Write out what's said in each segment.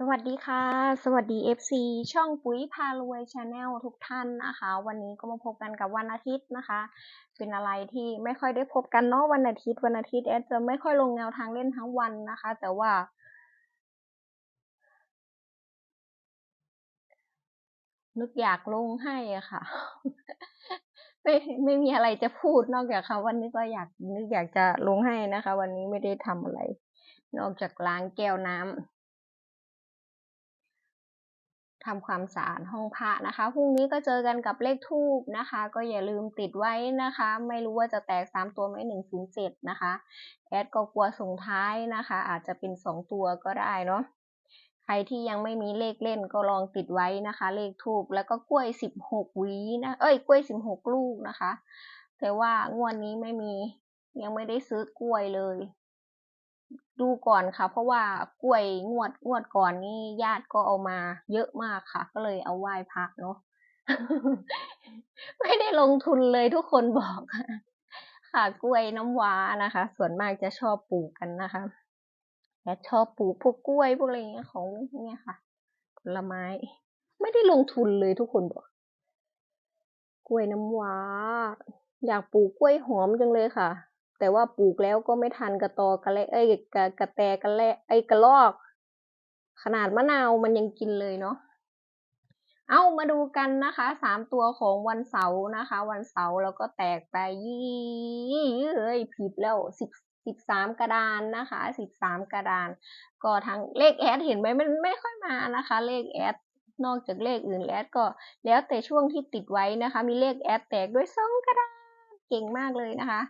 สวัสดีค่ะ สวัสดี FC ช่องปุ๋ยพารวยชาแนลทุกท่านนะคะ วันนี้ก็มาพบกันกับวันอาทิตย์นะคะ เป็นอะไรที่ไม่ค่อยได้พบกันเนาะวันอาทิตย์วันอาทิตย์แอดจะไม่ค่อยลงแนวทางเล่นทั้งวันนะคะ แต่ว่า นึกอยากลงให้อะค่ะ ไม่ไม่มีอะไรจะพูดนอกจากคำวันนี้ก็อยากนึกอยากจะลงให้นะคะ วันนี้ไม่ได้ทำอะไร นอกจากล้างแก้วน้ำ ทำความสะอาดห้องพระนะคะพรุ่งนี้ก็เจอกันกับเลขทูบนะคะ ก็อย่าลืมติดไว้นะคะ ไม่รู้ว่าจะแตกสามตัวไหมหนึ่งศูนย์เจ็ดนะคะ แอดก็กลัวส่งท้ายนะคะ อาจจะเป็นสองตัวก็ได้เนาะใครที่ยังไม่มีเลขเล่นก็ลองติดไว้นะคะ เลขทูบแล้วก็กล้วยสิบหกวีนะเอ้ยกล้วยสิบหกลูกนะคะ แต่ว่างวดนนี้ไม่มียังไม่ได้ซื้อกล้วยเลย ดูก่อนค่ะ เพราะว่ากล้วยงวดงวดก่อนนี่ญาติก็เอามาเยอะมากค่ะ ก็เลยเอาไหว้พระเนาะไม่ได้ลงทุนเลยทุกคนบอกค่ะ กล้วยน้ำว้านะคะ ส่วนมากจะชอบปลูกกันนะคะและชอบปลูกพวกกล้วยพวกอะไรเงี้ยของเนี่ยค่ะผลไม้ ไม่ได้ลงทุนเลยทุกคนบอก กล้วยน้ำว้า อยากปลูกกล้วยหอมจังเลยค่ะ แต่ว่าปลูกแล้วก็ไม่ทันกระตอกระแลเอ้ยกระกระแตกระแลไอ้กระลอก ขนาดมะนาวมันยังกินเลยเนาะเอามาดูกันนะคะสามตัวของวันเสาร์นะคะ วันเสาร์แล้วก็แตกไปยี่เอ้ยผิดแล้วสิบสิบสามกระดานนะคะสิบสามกระดาน ก็ทั้งเลขแอดเห็นไหมมันไม่ค่อยมานะคะ เลขแอดนอกจากเลขอื่นแอดก็ แล้วแต่ช่วงที่ติดไว้นะคะ มีเลขแอดแตกด้วยสองกระดานเก่งมากเลยนะคะ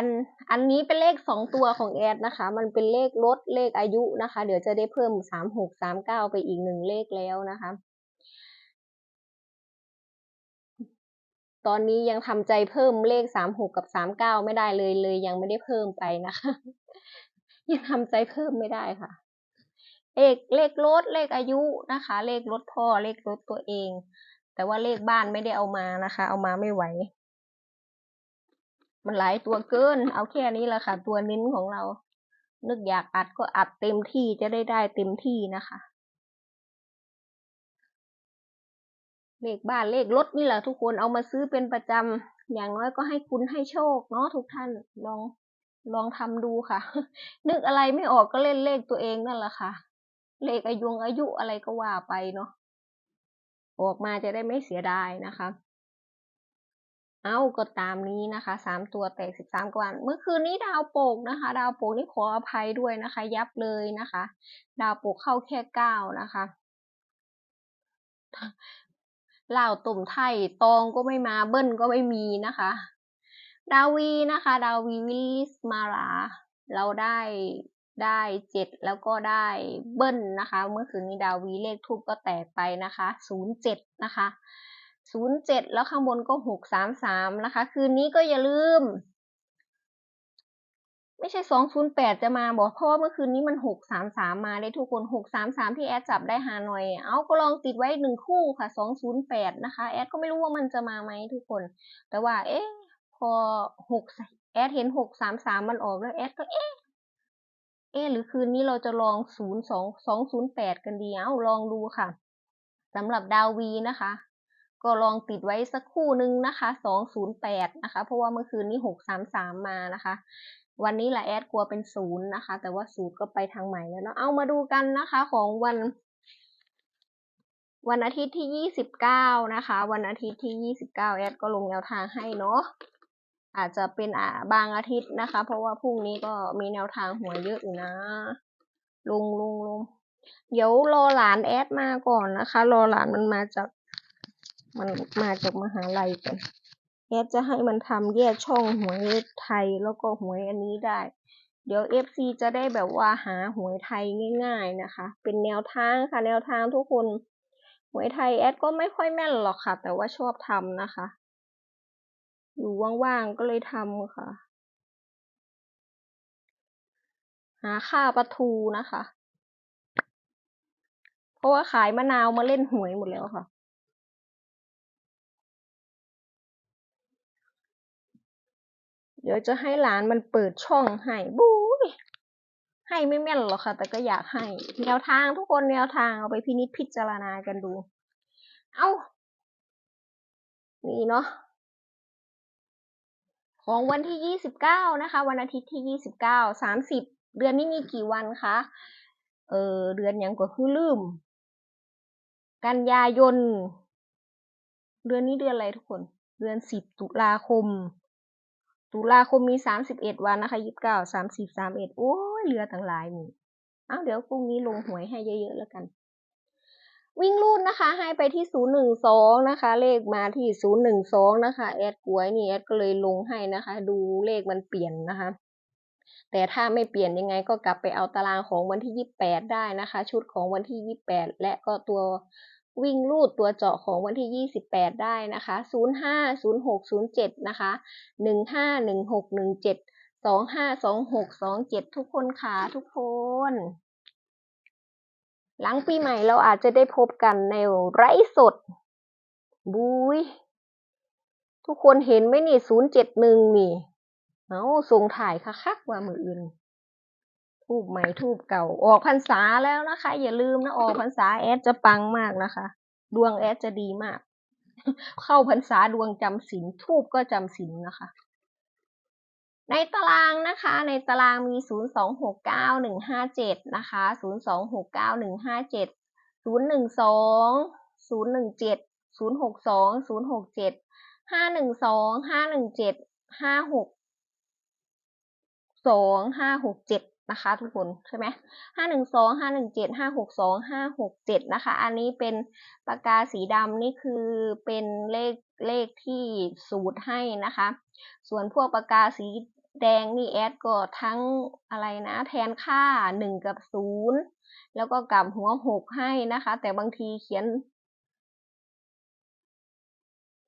อันอันนี้เป็นเลขสองตัวของแอดนะคะ มันเป็นเลขลดเลขอายุนะคะ เดี๋ยวจะได้เพิ่มสามหกสามเก้าไปอีกหนึ่งเลขแล้วนะคะ ตอนนี้ยังทำใจเพิ่มเลขสามหกกับสามเก้าไม่ได้เลยเลยยังไม่ได้เพิ่มไปนะคะ ยังทำใจเพิ่มไม่ได้ค่ะ เลขเลขลดเลขอายุนะคะ เลขลดพ่อเลขลดตัวเอง แต่ว่าเลขบ้านไม่ได้เอามานะคะ เอามาไม่ไหว มันหลายตัวเกิน เอาแค่นี้แหละค่ะ ตัวนิ้นของเรา นึกอยากอัดก็อัดเต็มที่จะได้ได้เต็มที่นะคะ เลขบ้านเลขรถนี่แหละทุกคนเอามาซื้อเป็นประจำอย่างน้อยก็ให้คุณให้โชคเนาะทุกท่านลองลองทำดูค่ะ นึกอะไรไม่ออกก็เล่นเลขตัวเองนั่นแหละค่ะ เลขอายุอายุอะไรก็ว่าไปเนาะออกมาจะได้ไม่เสียดายนะคะ เอาก็ตามนี้นะคะสามตัวแตกสิบสามกว่าเมื่อคืนนี้ดาวโปกนะคะ ดาวโปกนี่ขออภัยด้วยนะคะ ยับเลยนะคะ ดาวโปกเข้าแค่เก้านะคะเหล่าตุ่มไทยตองก็ไม่มาเบิ้ลก็ไม่มีนะคะ ดาวีนะคะ ดาวีวิลิสมาราเราได้ได้เจ็ดแล้วก็ได้เบิ้ลนะคะ เมื่อคืนนี้ดาวีเลขทูบก็แตกไปนะคะศูนย์เจ็ดนะคะ ศูนย์เจ็ดแล้วข้างบนก็หกสามสามนะคะ คืนนี้ก็อย่าลืม ไม่ใช่สองศูนย์แปดจะมาบอกเพราะว่าเมื่อคืนนี้มันหกสามสามมาได้ทุกคนหกสามสามที่แอดจับได้หาหน่อย เอาก็ลองติดไว้หนึ่งคู่ค่ะสองศูนย์แปดนะคะ แอดก็ไม่รู้ว่ามันจะมาไหมทุกคน แต่ว่า เอ๊ะ พอหกแอดเห็นหกสามสามมันออกแล้วแอดก็เอ๊ะเอ๊หรือคืนนี้เราจะลองศูนย์สองสองศูนย์แปดกันดี เอาลองดูค่ะสำหรับดาววีนะคะ ก็ลองติดไว้สักคู่หนึ่งนะคะสองศูนย์แปดนะคะ เพราะว่าเมื่อคืนนี้หกสามสามมานะคะ วันนี้แหละแอดกลัวเป็นศูนย์นะคะ แต่ว่าศูนย์ก็ไปทางใหม่แล้วเนาะ เอามาดูกันนะคะของวัน วันอาทิตย์ที่ยี่สิบเก้านะคะ วันอาทิตย์ที่ยี่สิบเก้าแอดก็ลงแนวทางให้เนาะ อาจจะเป็นอ่าบางอาทิตย์นะคะ เพราะว่าพรุ่งนี้ก็มีแนวทางหัวเยอะอยู่นะ ลงลงลงเดี๋ยวรอหลานแอดมาก่อนนะคะ รอหลานมันมาจาก มันมาจากมหาลัยกันแอดจะให้มันทำแยกช่องหวยไทยแล้วก็หวยอันนี้ได้ เดี๋ยวเอฟซีจะได้แบบว่าหาหวยไทยง่าย ๆนะคะ เป็นแนวทางค่ะ แนวทางทุกคนหวยไทยแอดก็ไม่ค่อยแม่นหรอกค่ะ แต่ว่าชอบทำนะคะ อยู่ว่างๆก็เลยทำค่ะ หาค่าประทูนะคะ เพราะว่าขายมะนาวมาเล่นหวยหมดแล้วค่ะ ดี๋ยวจะให้หลานมันเปิดช่องให้บู๊ให้ไม่แม่นหรอกค่ะ แต่ก็อยากให้แนวทางทุกคนแนวทางเอาไปพินิจพิจารณากันดู เอานี่เนาะของวันที่ยี่สิบเก้านะคะ วันอาทิตย์ที่ยี่สิบเก้าสามสิบเดือนนี้มีกี่วันคะ เออเดือนยังก็คือลืม กันยายน เดือนนี้เดือนอะไรทุกคน เดือนสิบตุลาคม ตุลาคมมีสามสิบเอ็ดวันนะคะยี่สิบเก้าสามสิบสามเอ็ดโอ้ยเรือต่างหลายนี่อ้าวเดี๋ยวพรุ่งนี้ลงหวยให้เยอะๆแล้วกัน วิ่งรูดนะคะ ให้ไปที่ศูนย์หนึ่งสองนะคะ เลขมาที่ศูนย์หนึ่งสองนะคะ แอดกวยนี่แอดก็เลยลงให้นะคะ ดูเลขมันเปลี่ยนนะคะ แต่ถ้าไม่เปลี่ยนยังไงก็กลับไปเอาตารางของวันที่ยี่สิบแปดได้นะคะ ชุดของวันที่ยี่สิบแปดและก็ตัว วิ่งลูดตัวเจาะของวันที่ยี่สิบแปดได้นะคะศูนย์ห้าศูนะคะหนึ่งห้าหนึ่งหกหนึ่งเจ็ดสองห้าสองหกสองเจ็ดทุกคนค่ะทุกคน หลังปีใหม่เราอาจจะได้พบกันในไร้สด บุยทุกคนเห็นไหมนี่ศูนย์เจ็ดหนึ่งนี่ เอาส่งถ่ายคักๆว่ามืออื่น ทูบใหม่ทูบเก่า ออกพรรษาแล้วนะคะ อย่าลืมนะออกพรรษาแอดจะปังมากนะคะ ดวงแอดจะดีมาก เข้าพรรษาดวงจำศีลทูบก็จำศีลนะคะ ในตารางนะคะ ในตารางมี 0 2 6 9 1 5 7 นะคะ 0 2 6 9 1 5 7 0 1 2 0 1 7 0 6 2 0 6 7 5 1 2 5 1 7 5 6 2 5 6 7 นะคะทุกคนใช่ไหมห้าหนึ่งสองห้าหนึ่งเจ็ดห้าหกสองห้าหกเจ็ดนะคะ อันนี้เป็นปากกาสีดำนี่คือเป็นเลขเลขที่สูตรให้นะคะ ส่วนพวกปากกาสีแดงนี่แอดก็ทั้งอะไรนะ แทนค่าหนึ่งกับศูนย์แล้วก็กลับหัวหกให้นะคะ แต่บางทีเขียน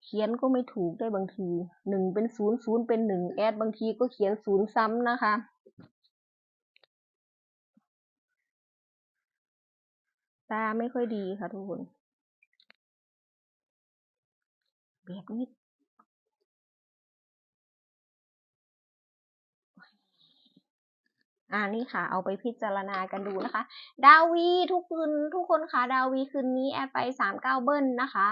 เขียนก็ไม่ถูกได้บางทีหนึ่งเป็นศูนย์ศูนย์เป็นหนึ่งแอดบางทีก็เขียนศูนย์ซ้ำนะคะ ตาไม่ค่อยดีค่ะทุกคน แบบนี้อ่านี่ค่ะ เอาไปพิจารณากันดูนะคะ ดาวีทุกคืนทุกคนค่ะดาวีคืนนี้แอดไปสามเก้าเบิ้ลนะคะ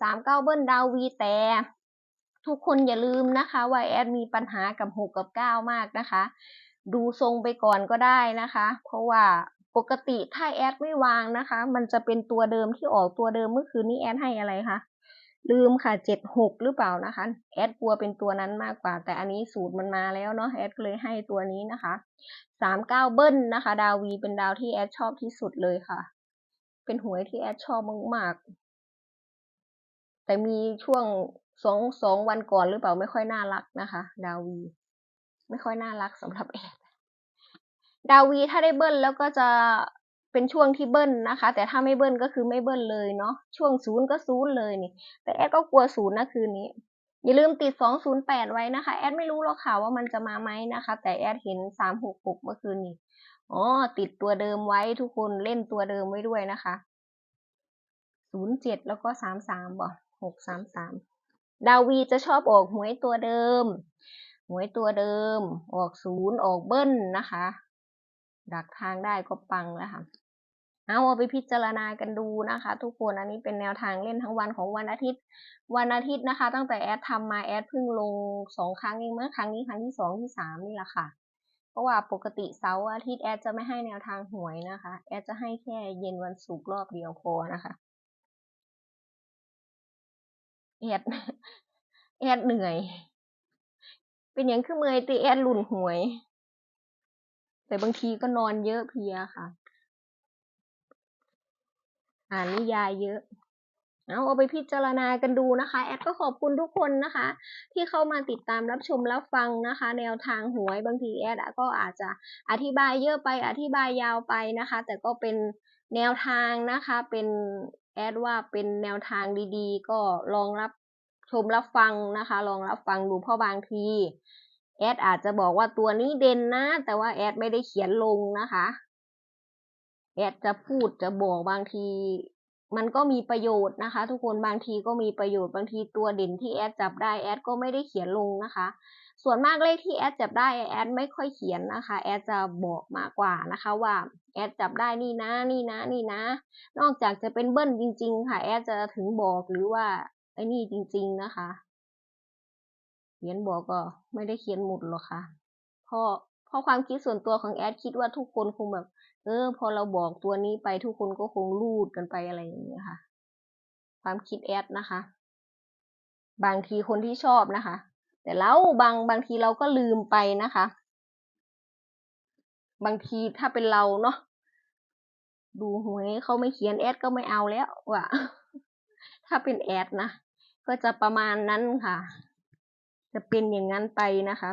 สามเก้าเบิ้ลดาวีแต่ทุกคนอย่าลืมนะคะว่าแอดมีปัญหากับหกกับเก้ามากนะคะ ดูทรงไปก่อนก็ได้นะคะ เพราะว่า ปกติถ้าแอดไม่วางนะคะ มันจะเป็นตัวเดิมที่ออกตัวเดิมเมื่อคืนนี้แอดให้อะไรคะลืมค่ะเจ็ดหกหรือเปล่านะคะ แอดกลัวเป็นตัวนั้นมากกว่า แต่อันนี้สูตรมันมาแล้วเนาะแอดก็เลยให้ตัวนี้นะคะสามเก้าเบิ้ลนะคะ ดาววีเป็นดาวที่แอดชอบที่สุดเลยค่ะ เป็นหวยที่แอดชอบมากๆแต่มีช่วงสองสองวันก่อนหรือเปล่าไม่ค่อยน่ารักนะคะ ดาวีไม่ค่อยน่ารักสำหรับแอด ดาวีถ้าได้เบิ้ลแล้วก็จะเป็นช่วงที่เบิ้ลนะคะ แต่ถ้าไม่เบิ้ลก็คือไม่เบิ้ลเลยเนาะช่วงศูนย์ก็ศูนย์เลยนี่ แต่แอดก็กลัวศูนย์นะคืนนี้ อย่าลืมติดสองศูนย์แปดไว้นะคะ แอดไม่รู้หรอกค่ะว่ามันจะมาไหมนะคะ แต่แอดเห็นสามหกหกเมื่อคืนนี้อ๋อติดตัวเดิมไว้ทุกคนเล่นตัวเดิมไว้ด้วยนะคะศูนย์เจ็ดแล้วก็สามสามบ่หกสามสามดาวีจะชอบออกหวยตัวเดิม หวยตัวเดิม ออกศูนย์ออกเบิ้ลนะคะ ดักทางได้ก็ปังแล้วค่ะเอาเอาไปพิจารณากันดูนะคะ ทุกคนอันนี้เป็นแนวทางเล่นทั้งวันของวันอาทิตย์ วันอาทิตย์นะคะ ตั้งแต่แอดทำมาแอดเพิ่งลงสองครั้งเองเมื่อครั้งนี้ครั้งที่สองที่สามนี่แหละค่ะ เพราะว่าปกติเสาร์อาทิตย์แอดจะไม่ให้แนวทางหวยนะคะ แอดจะให้แค่เย็นวันศุกร์รอบเดียวพอนะคะแอดแอดเหนื่อย เป็นอย่างคือเมื่อยตีแอดหลุ่นหวย แต่บางทีก็นอนเยอะเพียค่ะ อ่านนิยายเยอะเอาเอาไปพิจารณากันดูนะคะ แอดก็ขอบคุณทุกคนนะคะ ที่เข้ามาติดตามรับชมรับฟังนะคะ แนวทางหวยบางทีแอดก็อาจจะอธิบายเยอะไปอธิบายยาวไปนะคะ แต่ก็เป็นแนวทางนะคะ เป็นแอดว่าเป็นแนวทางดีๆ ก็ลองรับชมรับฟังนะคะ ลองรับฟังดูเพราะบางที แอดอาจจะบอกว่าตัวนี้เด่นนะ แต่ว่าแอดไม่ได้เขียนลงนะคะ แอดจะพูดจะบอกบางที มันก็มีประโยชน์นะคะ ทุกคนบางทีก็มีประโยชน์บางทีตัวเด่นที่แอดจับได้แอดก็ไม่ได้เขียนลงนะคะ ส่วนมากเลขที่แอดจับได้แอดไม่ค่อยเขียนนะคะ แอดจะบอกมากกว่านะคะว่าแอดจับได้นี่นะนี่นะนี่นะ นอกจากจะเป็นเบิ้ลจริง ๆ ค่ะ แอดจะถึงบอกหรือว่าไอ้นี่จริง ๆนะคะ เขียนบอกก็ไม่ได้เขียนหมดหรอกค่ะเพราะเพราะความคิดส่วนตัวของแอดคิดว่าทุกคนคงแบบ เออ พอเราบอกตัวนี้ไปทุกคนก็คงรูดกันไปอะไรอย่างเงี้ยค่ะ ความคิดแอดนะคะ บางทีคนที่ชอบนะคะ แต่แล้วบางบางทีเราก็ลืมไปนะคะ บางทีถ้าเป็นเราเนาะดูหวยเขาไม่เขียนแอดก็ไม่เอาแล้วว่ะถ้าเป็นแอดนะก็จะประมาณนั้นค่ะ จะเป็นอย่างนั้นไปนะคะ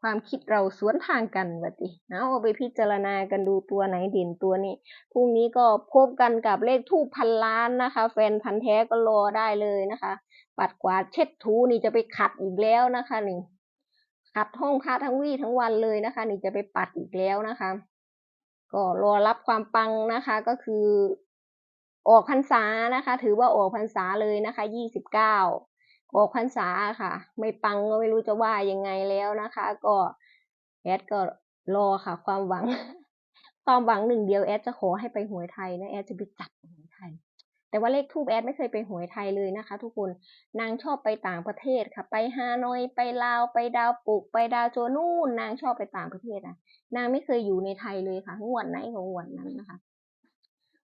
ความคิดเราสวนทางกันวะติเอาเอาไปพิจารณากันดูตัวไหนเด่นตัวนี้พรุ่งนี้ก็พบกันกับเลขทูปพันล้านนะคะ แฟนพันธ์แท้ก็รอได้เลยนะคะ ปัดกวาดเช็ดถูนี่จะไปขัดอีกแล้วนะคะนี่ขัดห้องพระทั้งวี่ทั้งวันเลยนะคะ นี่จะไปปัดอีกแล้วนะคะ ก็รอรับความปังนะคะก็คือ ออกพรรษานะคะ ถือว่าออกพรรษาเลยนะคะยี่สิบเก้าออกพรรษาค่ะ ไม่ปังก็ไม่รู้จะว่ายังไงแล้วนะคะ ก็แอดก็รอค่ะ ความหวัง ความหวังหนึ่งเดียวแอดจะขอให้ไปหวยไทยนะแอดจะไปจับหวยไทย แต่ว่าเลขทูบแอดไม่เคยไปหวยไทยเลยนะคะ ทุกคนนางชอบไปต่างประเทศค่ะ ไปฮานอยไปลาวไปดาวปุก ไปดาวโจนู่นนางชอบไปต่างประเทศอะนางไม่เคยอยู่ในไทยเลยค่ะงวดไหนของงวดนั้นนะคะ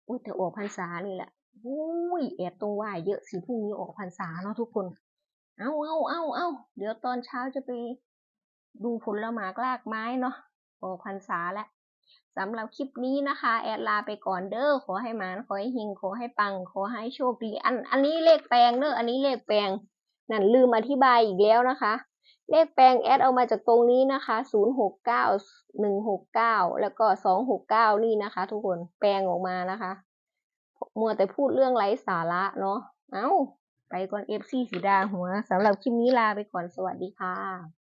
อุ้ยแต่ออกพรรษานี่แหละอุ้ยแอดตรงว่าเยอะสิพรุ่งนี้ออกพรรษาเนาะทุกคน เอาเอาเอาเอาเดี๋ยวตอนเช้าจะไปดูผลละหมากลากไม้เนาะออกพรรษาแล้วสำหรับคลิปนี้นะคะ แอดลาไปก่อนเด้อขอให้หมานขอให้หิงขอให้ปัง ขอให้โชคดี อัน อันนี้เลขแปลงเด้ออันนี้เลขแปลงนั่นลืมอธิบายอีกแล้วนะคะ เลขแปลงแอดเอามาจากตรงนี้นะคะ 0 6 9 1 6 9 แล้วก็ 2 6 9 นี่นะคะ ทุกคน แปลงออกมานะคะ มัวแต่พูดเรื่องไร้สาระเนาะ เอา้า ไปก่อนเอฟซีสีดาหัว สำหรับคลิปนี้ลาไปก่อน สวัสดีค่ะ